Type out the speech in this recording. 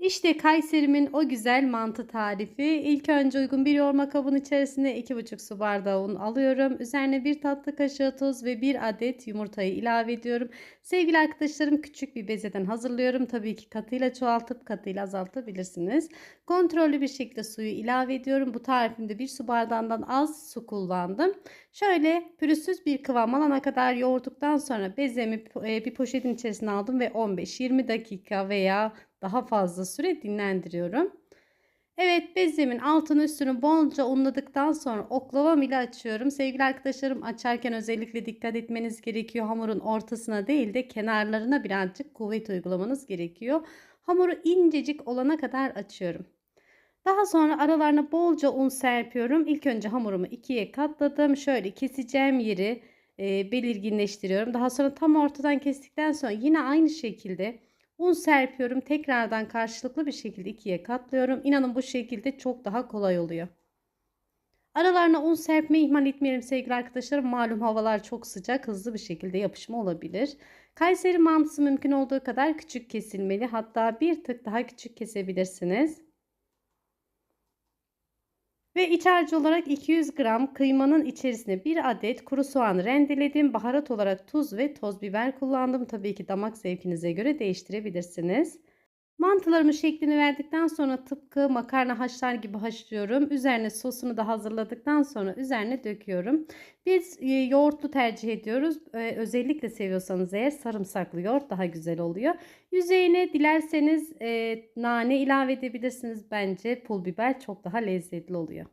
İşte Kayseri'min o güzel mantı tarifi. İlk önce uygun bir yoğurma kabının içerisine 2,5 su bardağı un alıyorum. Üzerine 1 tatlı kaşığı tuz ve 1 adet yumurtayı ilave ediyorum. Sevgili arkadaşlarım küçük bir bezeden hazırlıyorum. Tabii ki katıyla çoğaltıp katıyla azaltabilirsiniz. Kontrollü bir şekilde suyu ilave ediyorum. Bu tarifimde 1 su bardağından az su kullandım. Şöyle pürüzsüz bir kıvam alana kadar yoğurduktan sonra bezemi e, bir poşetin içerisine aldım ve 15-20 dakika veya daha fazla süre dinlendiriyorum. Evet bezemin altını üstünü bolca unladıktan sonra oklavam ile açıyorum. Sevgili arkadaşlarım açarken özellikle dikkat etmeniz gerekiyor. Hamurun ortasına değil de kenarlarına birazcık kuvvet uygulamanız gerekiyor. Hamuru incecik olana kadar açıyorum. Daha sonra aralarına bolca un serpiyorum. İlk önce hamurumu ikiye katladım. Şöyle keseceğim yeri e, belirginleştiriyorum. Daha sonra tam ortadan kestikten sonra yine aynı şekilde Un serpiyorum. Tekrardan karşılıklı bir şekilde ikiye katlıyorum. İnanın bu şekilde çok daha kolay oluyor. Aralarına un serpmeyi ihmal etmeyelim sevgili arkadaşlarım. Malum havalar çok sıcak. Hızlı bir şekilde yapışma olabilir. Kayseri mantısı mümkün olduğu kadar küçük kesilmeli. Hatta bir tık daha küçük kesebilirsiniz. Ve iç harcı olarak 200 gram kıymanın içerisine bir adet kuru soğan rendeledim. Baharat olarak tuz ve toz biber kullandım. Tabii ki damak zevkinize göre değiştirebilirsiniz. Mantılarımın şeklini verdikten sonra tıpkı makarna haşlar gibi haşlıyorum. Üzerine sosunu da hazırladıktan sonra üzerine döküyorum. Biz e, yoğurtlu tercih ediyoruz. Ee, özellikle seviyorsanız eğer sarımsaklı yoğurt daha güzel oluyor. Yüzeyine dilerseniz e, nane ilave edebilirsiniz. Bence pul biber çok daha lezzetli oluyor.